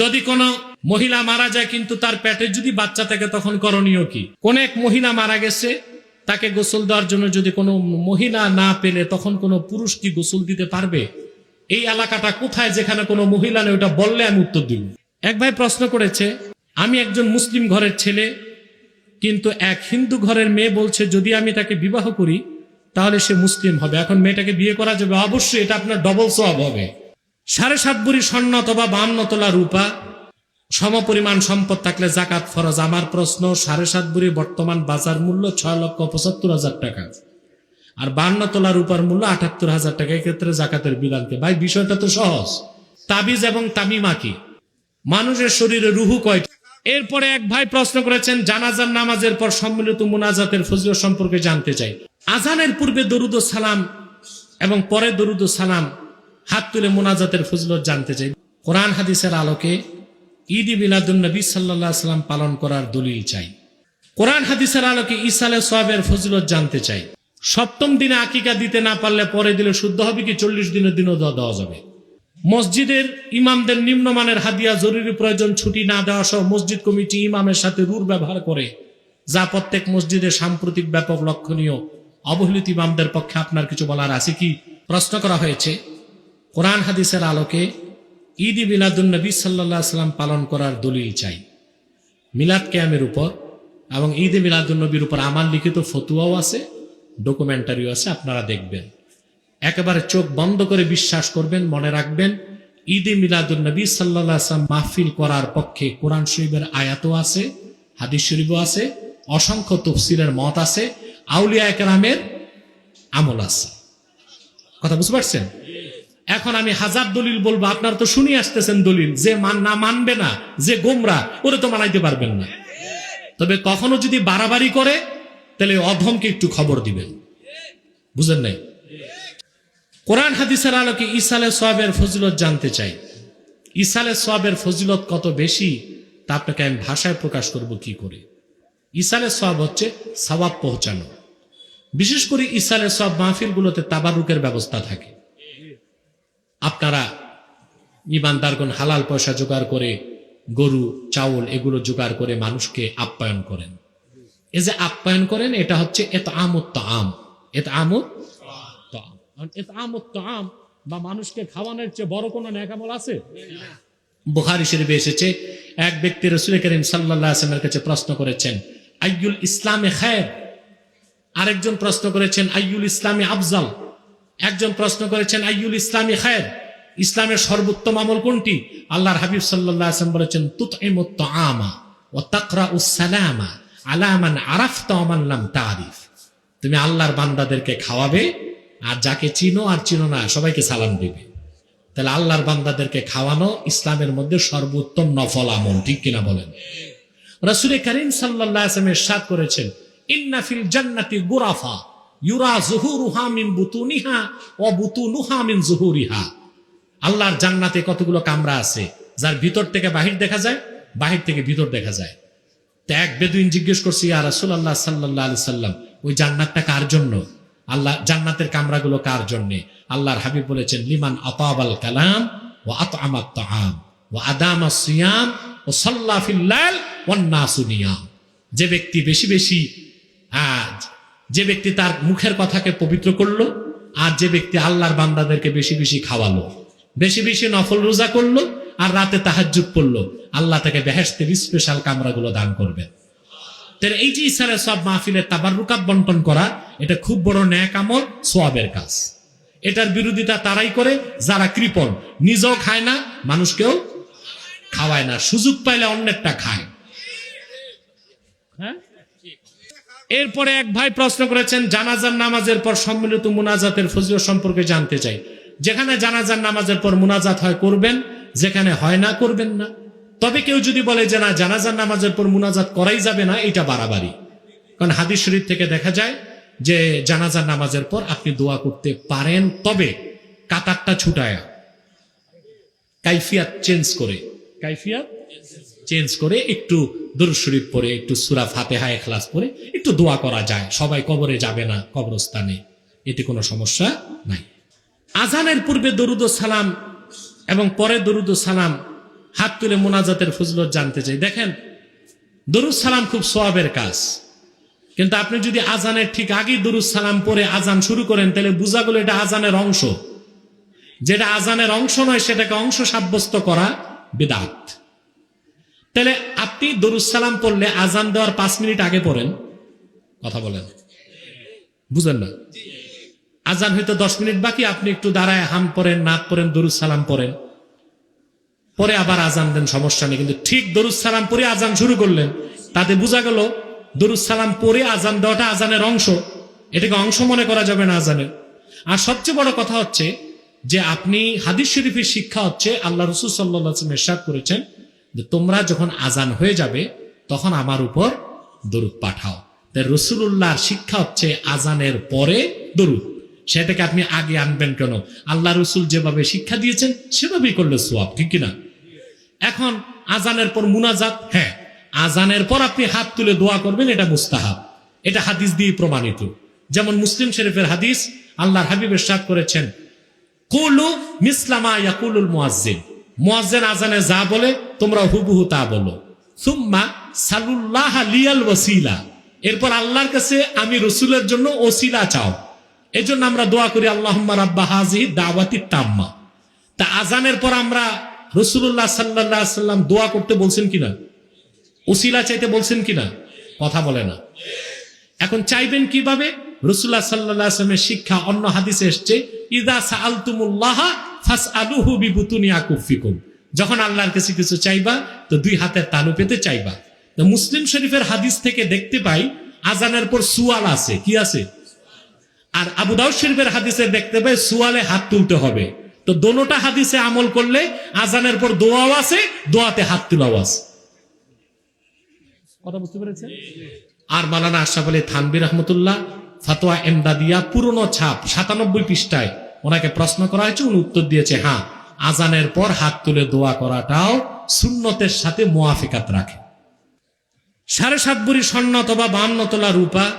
যদি কোনো মহিলা মারা যায়, কিন্তু তার পেটে যদি বাচ্চা থাকে, তখন করণীয় কি? কোন এক মহিলা মারা গেছে, তাকে গোসল দেওয়ার জন্য যদি কোনো মহিলা না পেলে, তখন কোনো পুরুষ কি গোসল দিতে পারবে? এই এলাকাটা কোথায় যেখানে কোনো মহিলা নেই, ওটা বললে আমি উত্তর দিব। এক ভাই প্রশ্ন করেছে, আমি একজন মুসলিম ঘরের ছেলে, কিন্তু এক হিন্দু ঘরের মেয়ে বলছে, যদি আমি তাকে বিবাহ করি, তাহলে সে মুসলিম হবে। এখন মেয়েটাকে বিয়ে করা যাবে? অবশ্যই, এটা আপনার ডবল সব হবে। সাড়ে সাত বুড়ি স্বর্ণ অথবা বান্ন তোলা রূপা, সমপরিমাণ সম্পদ থাকলে জাকাত ফরজ। আমার প্রশ্ন, সাড়ে সাত বুড়ি বর্তমান বাজার মূল্য ছয় লক্ষ পঁচাত্তর হাজার টাকা। আর বান্ন তোলা রূপার মূল্য আটাত্তর হাজার টাকা, এক্ষেত্রে জাকাতের বিধানকে ভাই, বিষয়টা তো সহজ। তাবিজ এবং তামিমা কি? মানুষের শরীরে রুহু কয়টি? এরপরে এক ভাই প্রশ্ন করেছেন, জানাজার নামাজের পর সম্মিলিত মুনাজাতের ফজিল সম্পর্কে জানতে চাই। আজানের পূর্বে দরুদ সালাম এবং পরে দরুদ সালাম হাত তুলে মোনাজাতের ফজিলত জানতে চাই। কোরআন হাদিসের আলোকে ঈদ মিলাদুল নবী সাল্লাহ সাল্লাম পালন করার দলিল চাই। কোরআন হাদিসের আলোকে ইসালে সোয়াবের ফজিলত জানতে চাই। সপ্তম দিনে আকিকা দিতে না পারলে পরে দিলে শুদ্ধ হবে কি চল্লিশ দিনের দিনও দেওয়া যাবে? মসজিদের ইমামদের নিম্নমানের হাদিয়া জরুরি প্রয়োজন ছুটি না দেওয়া সহ মসজিদ কমিটি ইমামের সাথে রুর ব্যবহার করে, যা প্রত্যেক মসজিদে সাম্প্রতিক ব্যাপক লক্ষণীয় অবহেলিত ইমামদের পক্ষে আপনার কিছু বলার আছে কি? প্রশ্ন করা হয়েছে। কোরআন হাদিসের আলোকে ঈদ মিলাদুল নবী সাল্লাহ সাল্লাম পালন করার দলিল চাই। মিলাদ ক্যামের উপর এবং ঈদ মিলাদুল নবীর উপর আমার লিখিত ফতুয়াও আছে, ডকুমেন্টারিও আছে, আপনারা দেখবেন। একেবারে চোখ বন্ধ করে বিশ্বাস করবেন, মনে রাখবেন, ঈদে মিলাদুল নবী সাল্লাহ আসলাম মাহফিল করার পক্ষে কোরআন শরীফের আয়াতও আছে, হাদিস শরীফও আছে, অসংখ্য তফসিলের মত আছে আউলিয়া একরামের আমল আছে। কথা বুঝতে পারছেন? এখন আমি হাজার দলিল বলব, আপনারা তো শুনি আসতেছেন দলিল। যে মান না মানবে না, যে গোমরা, ওরে তো মানাইতে পারবেন না। তবে কখনো যদি বাড়াবাড়ি করে, তাহলে অধমকে একটু খবর দিবেন। বুঝেন নাই? কোরআন হাদিসের আলোকে ইসালে সোয়াবের ফজিলত জানতে চাই। ইসালে সোয়াবের ফজিলত কত বেশি, তা আপনাকে আমি ভাষায় প্রকাশ করব কি করে। ইসালে সোয়াব হচ্ছে সবাব পৌঁছানো। বিশেষ করে ইসালে সব মাহফিলগুলোতে তাবারুকের ব্যবস্থা থাকে। আপনারা ইমানদারগণ হালাল পয়সা জোগাড় করে, গরু, চাউল এগুলো জোগাড় করে মানুষকে আপ্যায়ন করেন। এই যে আপ্যায়ন করেন, এটা হচ্ছে এত আমত আম এত আমত। এত আমত আম বা মানুষকে খাওয়ানোর চেয়ে বড় কোনো ন্যাকামল আছে? বুখারি শরীফে এসেছে, এক ব্যক্তি রসুল করিম সাল্লাহ কাছে প্রশ্ন করেছেন, আইয়ুল ইসলামে খায়ের? আরেকজন প্রশ্ন করেছেন, আইয়ুল ইসলামী আফজাল? একজন প্রশ্ন করেছেন, আইয়ুল ইসলামী খায়ের? ইসলামের সর্বোত্তম আমল কোনটি? আল্লাহর হাবিব সাল্লাহ আসলাম বলেছেন তুত আমা ও তাকরা উসালামা আলামান অমানলাম তারিফ। তুমি আল্লাহর বান্দাদেরকে খাওয়াবে, আর যাকে চিনো আর চিনো না, সবাইকে সালাম দিবে। তাহলে আল্লাহর বান্দাদেরকে খাওয়ানো ইসলামের মধ্যে সর্বোত্তম নফল আমল, ঠিক কিনা বলেন? রসুল করিম সাল্লাহ আসলামের সাদ করেছেন ইন্নাফিল জান্নাতি গুরাফা ইউরা জুহুরুহা মিন বুতুনিহা ও বুতুনুহা মিন জুহুরিহা। আল্লাহর জান্নাতে কতগুলো কামরা আছে, যার ভিতর থেকে বাহির দেখা যায়, বাহির থেকে ভিতর দেখা যায়। তো এক বেদুইন জিজ্ঞেস করছি, ইয়া রাসূলুল্লাহ সাল্লাল্লাহু আলাইহি সাল্লাম, ওই জান্নাতটা কার জন্য? আল্লাহ, জান্নাতের কামরাগুলো কার জন্য? আল্লাহর হাবিব বলেছেন, লিমান আতাবাল কালাম ও আতআমাত তাআম ও আদামা সিয়াম ও সাল্লা ফিল্লাল ওয়ান নাসু নিয়াম। যে ব্যক্তি বেশি বেশি আজ যে ব্যক্তি তার মুখের কথাকে পবিত্র করল আর যে ব্যক্তি আল্লাহর বান্দাদেরকে বেশি বেশি খাওয়ালো, বেশি বেশি নফল রোজা করল আর রাতে তাহাজ্জুদ পড়ল, আল্লাহ তাকে বেহেস্তের স্পেশাল কামরাগুলো দান করবেন তাহলে এই যে ইসারে সব মাহফিলের তাবারুকাত বন্টন করা, এটা খুব বড় ন্যাক আমল, সোয়াবের কাজ। এটার বিরোধিতা তারাই করে, যারা কৃপণ, নিজেও খায় না, মানুষকেও খাওয়ায় না। সুযোগ পাইলে অন্যেরটা খায়। হ্যাঁ? এরপরে এক ভাই প্রশ্ন করেছেন, জানাজার নামাজের পর সম্মিলিত মুনাজাতের ফজিলত সম্পর্কে জানতে চাই। যেখানে জানাজার নামাজের পর মুনাজাত হয়, করবেন, যেখানে হয় না, করবেন না। তবে কেউ যদি বলে যে না, জানাজার নামাজের পর মুনাজাত করাই যাবে না, এটা বাড়াবাড়ি। কারণ হাদিস শরীফ থেকে দেখা যায় যে জানাজার নামাজের পর আপনি দোয়া করতে পারেন, তবে কাতারটা ছুটায়া। কাইফিয়াত চেঞ্জ করে। কাইফিয়াত? চেঞ্জ করে একটু দুরুদ শরীফ পরে একটু সুরা ফাতেহা এখলাস পরে একটু দোয়া করা যায়। সবাই কবরে যাবে না, কবরস্থানে। এতে কোনো সমস্যা নাই। আজানের পূর্বে দরুদ সালাম এবং পরে দরুদ সালাম হাত তুলে মোনাজাতের ফজলত জানতে চাই। দেখেন, দরুদ সালাম খুব সোয়াবের কাজ। কিন্তু আপনি যদি আজানের ঠিক আগেই দরুদ সালাম পরে আজান শুরু করেন, তাহলে বোঝা গেল এটা আজানের অংশ। যেটা আজানের অংশ নয়, সেটাকে অংশ সাব্যস্ত করা বিদাত। তাহলে আপনি দরুদ সালাম পড়লে আজান দেওয়ার পাঁচ মিনিট আগে পড়েন। কথা বলেন। বুঝেন না? আজান হয়তো দশ মিনিট বাকি, আপনি একটু দাঁড়ায় হাম পড়েন, নাক পড়েন সালাম পড়েন। পরে আবার আজান দেন, সমস্যা নেই। কিন্তু ঠিক সালাম পরে আজান শুরু করলেন। তাতে বোঝা গেল সালাম পরে আজান দেওয়াটা আজানের অংশ। এটাকে অংশ মনে করা যাবে না আজানের আর সবচেয়ে বড় কথা হচ্ছে যে, আপনি হাদিস শরীফের শিক্ষা হচ্ছে আল্লাহ রসুল সাল্লাহ এরশাদ করেছেন। তোমরা যখন আজান হয়ে যাবে, তখন আমার উপর দরুদ পাঠাও। তাই রসুল্লাহর শিক্ষা হচ্ছে আজানের পরে দরুদ। সেটাকে আপনি আগে আনবেন কেন? আল্লাহ রসুল যেভাবে শিক্ষা দিয়েছেন, সেভাবেই করলে সোয়াব, ঠিক কিনা? এখন আজানের পর মুনাজাত হ্যাঁ আজানের পর আপনি হাত তুলে দোয়া করবেন, এটা মুস্তাহাব। এটা হাদিস দিয়ে প্রমাণিত। যেমন মুসলিম শরীফের হাদিস, আল্লাহর হাবিবের এরশাদ করেছেন, কুলু মিসলামা ইয়াকুলুল মুয়াজ্জিন। মুয়াজ্জিন আজানে যা বলে তোমরা হুবহু তা বলো। সুম্মা সালুল্লাহ লিয়াল ওয়াসিলা। এরপর আল্লাহর কাছে আমি রসুলের জন্য ওসিলা চাও। এজন্য আমরা দোয়া করি, আল্লাহুম্মা রাব্বা হাজি দাওয়াতি তাম্মা। তা আজানের পর আমরা রসুল্লাহ সাল্লাহ সাল্লাম দোয়া করতে বলছেন কিনা? ওসিলা চাইতে বলছেন কিনা? কথা বলে না। এখন চাইবেন কীভাবে? রসুল্লাহ সাল্লাহ আসলামের শিক্ষা অন্য হাদিসে এসছে, ইদা সাআলতুমুল্লাহ ফাস আলুহু বিবুতুনিয়া কুফিকুম যখন আল্লাহর কাছে কিছু চাইবা, তো দুই হাতের তালু পেতে চাইবা। তো মুসলিম শরীফের হাদিস থেকে দেখতে পাই, আজানের পর সুয়াল আছে। কি আছে? আর আবু দাউদ শরীফের হাদিসে দেখতে পাই, সুয়ালে হাত তুলতে হবে। তো দোনোটা হাদিসে আমল করলে আজানের পর দোয়াও আছে, দোয়াতে হাত তোলাও আছে। কথা বুঝতে পেরেছেন? আর মালানা আশরাফ আলী থানবির রহমতুল্লাহ ফাতোয়া এমদাদিয়া, পুরনো ছাপ, সাতানব্বই পৃষ্ঠায় ওনাকে প্রশ্ন করা হয়েছে, উনি উত্তর দিয়েছে হ্যাঁ আজানের পর হাত তুলে দোয়া করাটাও সুন্নতের সাথে মোয়াফিকাত রাখে। সাড়ে সাত বুড়ি স্বর্ণ অথবা বান্ন তোলা রূপা,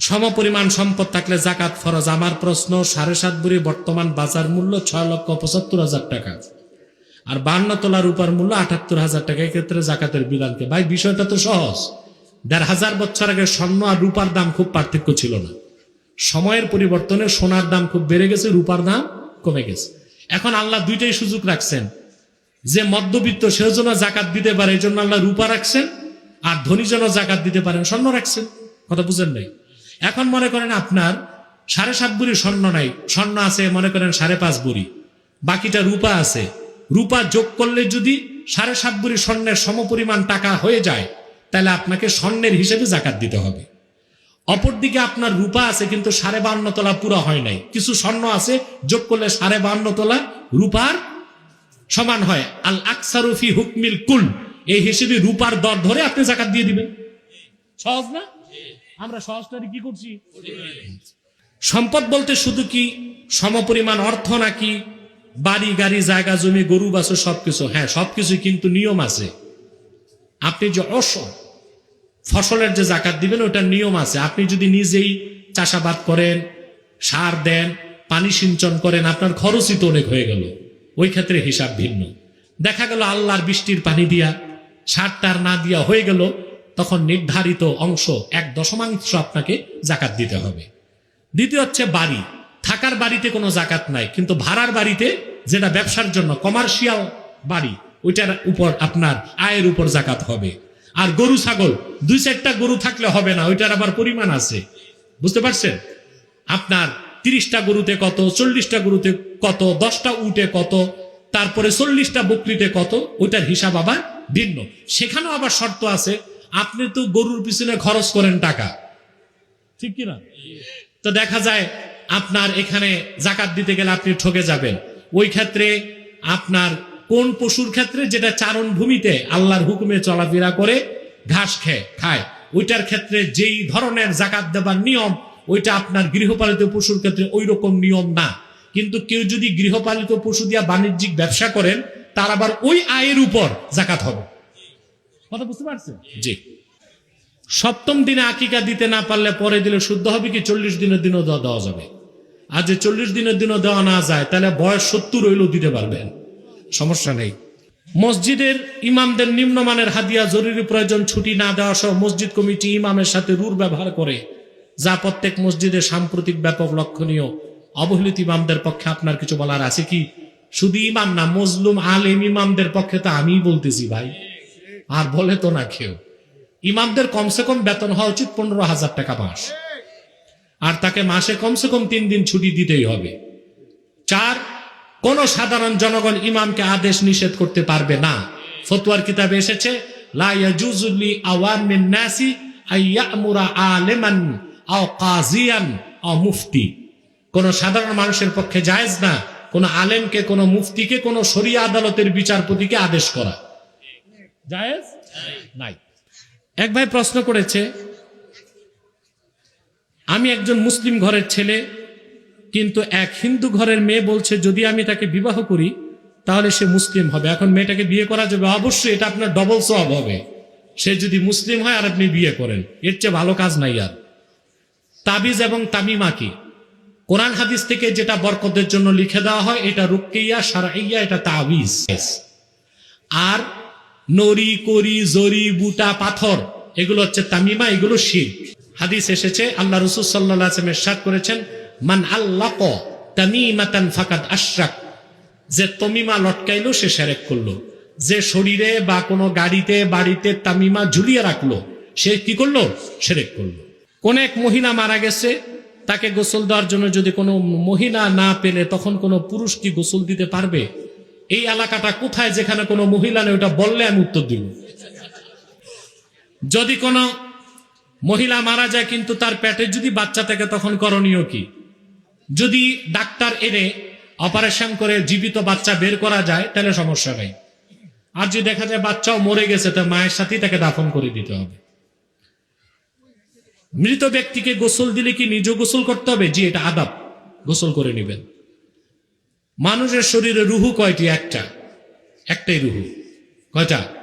সমপরিমাণ সম্পদ থাকলে জাকাত ফরজ। আমার প্রশ্ন, সাড়ে সাত বুড়ি বর্তমান বাজার মূল্য ছয় লক্ষ পঁচাত্তর হাজার টাকা। আর বান্ন তোলা রূপার মূল্য আটাত্তর হাজার টাকা, এক্ষেত্রে জাকাতের বিধানকে। ভাই, বিষয়টা তো সহজ। দেড় হাজার বছর আগে স্বর্ণ আর রূপার দাম খুব পার্থক্য ছিল না। সময়ের পরিবর্তনে সোনার দাম খুব বেড়ে গেছে, রূপার দাম কমে গেছে। এখন আল্লাহ দুইটাই সুযোগ রাখছেন। যে মধ্যবিত্ত, সেও যেন জাকাত দিতে পারে এই জন্য আল্লাহ রূপা রাখছেন, আর ধনী যেন জাকাত দিতে পারেন, স্বর্ণ রাখছেন। কথা বুঝেন নাই? এখন মনে করেন আপনার সাড়ে সাত বুড়ি স্বর্ণ নাই, স্বর্ণ আছে, মনে করেন সাড়ে পাঁচ বুড়ি। বাকিটা রূপা আছে। রূপা যোগ করলে যদি সাড়ে সাত বুড়ি স্বর্ণের সমপরিমাণ টাকা হয়ে যায়, তাহলে আপনাকে স্বর্ণের হিসেবে জাকাত দিতে হবে। অপরদিকে আপনার রূপা আছে, কিন্তু সাড়ে বান্ন তোলা পুরো হয় নাই। কিছু স্বর্ণ আছে, যোগ করলে সাড়ে বান্ন তোলা রূপার সমান হয়। আল আকসারুফি হুকমিল কুল। এই হিসেবে রূপার দর ধরে আপনি জাকাত দিয়ে দিবেন। সহজ না? আমরা সহজটারে কি করছি? সম্পদ বলতে শুধু কি সমপরিমাণ অর্থ নাকি বাড়ি, গাড়ি, জায়গা, জমি, গরু বাছু সবকিছু? হ্যাঁ সবকিছু কিন্তু নিয়ম আছে। আপনি যে অস ফসলের যে জাকাত দিবেন ওটার নিয়ম আছে। আপনি যদি নিজেই চাষাবাদ করেন, সার দেন, পানি সিঞ্চন করেন, আপনার খরচই তো অনেক হয়ে গেল। ওই ক্ষেত্রে হিসাব ভিন্ন। দেখা গেল আল্লাহর বৃষ্টির পানি দিয়া, সার টার না দিয়া হয়ে গেল, তখন নির্ধারিত অংশ, এক দশমাংশ আপনাকে জাকাত দিতে হবে। দ্বিতীয় হচ্ছে বাড়ি। থাকার বাড়িতে কোনো জাকাত নাই, কিন্তু ভাড়ার বাড়িতে যেটা ব্যবসার জন্য, কমার্শিয়াল বাড়ি, ওইটার উপর আপনার আয়ের উপর জাকাত হবে। আর গরু, ছাগল, দুই চারটা গরু থাকলে হবে না, ওইটার আবার পরিমাণ আছে। বুঝতে পারছেন? আপনার তিরিশটা গরুতে কত, চল্লিশটা গরুতে কত, দশটা উটে কত, তারপরে চল্লিশটা বকরিতে কত, ওইটার হিসাব আবার ভিন্ন। সেখানেও আবার শর্ত আছে, আপনি তো গরুর পিছনে খরচ করেন টাকা। ঠিক কিনা? তো দেখা যায়, আপনার এখানে জাকাত দিতে গেলে আপনি ঠকে যাবেন। ওই ক্ষেত্রে আপনার কোন পশুর ক্ষেত্রে যেটা চারণ ভূমিতে আল্লাহর হুকুমে চলাফেরা করে? ঘাস খেয়ে খায়। ওইটার ক্ষেত্রে যেই ধরনের জাকাত দেবার নিয়ম ওইটা আপনার গৃহপালিত পশুর ক্ষেত্রে ওই রকম নিয়ম না। কিন্তু কেউ যদি গৃহপালিত পশু দিয়া বাণিজ্যিক ব্যবসা করেন তার আবার ওই আয়ের উপর জাকাত হবে। কথা বুঝতে পারছেন? জি। সপ্তম দিনে আকিকা দিতে না পারলে পরে দিলে শুদ্ধ হবে কি চল্লিশ দিনের দিনও দেওয়া দেওয়া যাবে? আর যে চল্লিশ দিনের দিনও দেওয়া না যায় তাহলে বয়স সত্তর হইলেও দিতে পারবেন। সমস্যা নেই। মসজিদের ইমামদের নিম্নমানের হাদিয়া জরুরি প্রয়োজন, ছুটি না দেওয়া সহ মসজিদ কমিটি ইমামের সাথে রুর ব্যবহার করে, যা প্রত্যেক মসজিদে সাম্প্রতিক ব্যাপক লক্ষণীয়। অবহেলিত ইমামদের পক্ষে আপনার কিছু বলার আছে কি? শুধু ইমাম না, মজলুম, আলেম ইমামদের পক্ষে তো আমিই বলতেছি ভাই। আর বলে তো না কেউ। ইমামদের কমসে কম বেতন হওয়া উচিত পনেরো হাজার টাকা মাস। আর তাকে মাসে কমসে কম তিন দিন ছুটি দিতেই হবে। চার কোন সাধারণ জনগণ ইমামকে আদেশ নিষেধ করতে পারবে না। ফতুয়ার কিতাবে এসেছে কোন সাধারণ মানুষের পক্ষে জায়েজ না, কোন আলেমকে, কোন মুফতিকে, কোন শরিয়া আদালতের বিচারপতিকে আদেশ করা। এক ভাই প্রশ্ন করেছে, আমি একজন মুসলিম ঘরের ছেলে কিন্তু এক হিন্দু ঘরের মেয়ে বলছে, যদি আমি তাকে বিবাহ করি, তাহলে সে মুসলিম হবে। এখন মেয়েটাকে বিয়ে করা যাবে, অবশ্যই এটা আপনার ডবল সব হবে। সে যদি মুসলিম হয় আর আপনি বিয়ে করেন, এর চেয়ে ভালো কাজ নাই আর। তাবিজ এবং তামিমা কি? কোরআন হাদিস থেকে যেটা বরকতের জন্য লিখে দেওয়া হয়, এটা রুক্কিয়া সারাইয়া এটা তাবিজ। আর নরি করি, জরি, বুটা, পাথর, এগুলো হচ্ছে তামিমা, এগুলো শির হাদিস এসেছে, আল্লাহ রসুল সাল্লাহ সাদ করেছেন মান আল্লাহ তামিমাতান ফাকাদ আশরাক। যে তমিমা লটকাইলো, সে সেরেক করল। যে শরীরে বা কোনো গাড়িতে, বাড়িতে তামিমা ঝুলিয়ে রাখল, সে কি করল? সেরেক করল। কোন এক মহিলা মারা গেছে, তাকে গোসল দেওয়ার জন্য যদি কোনো মহিলা না পেলে, তখন কোনো পুরুষ কি গোসল দিতে পারবে? এই এলাকাটা কোথায় যেখানে কোনো মহিলা নেই, ওটা বললে আমি উত্তর দিব। যদি কোনো মহিলা মারা যায়, কিন্তু তার পেটে যদি বাচ্চা থাকে, তখন করণীয় কি? যদি ডাক্তার এনে অপারেশন করে জীবিত বাচ্চা বের করা যায়, তাহলে সমস্যা নেই। আর যদি দেখা যায় বাচ্চাও মরে গেছে, তো মায়ের সাথেই তাকে দাফন করে দিতে হবে। মৃত ব্যক্তিকে গোসল দিলে কি নিজ গোসল করতে হবে? জি, এটা আদাব। গোসল করে নেবেন। মানুষের শরীরে রুহু কয়টি? একটা। একটাই রুহু। কয়টা?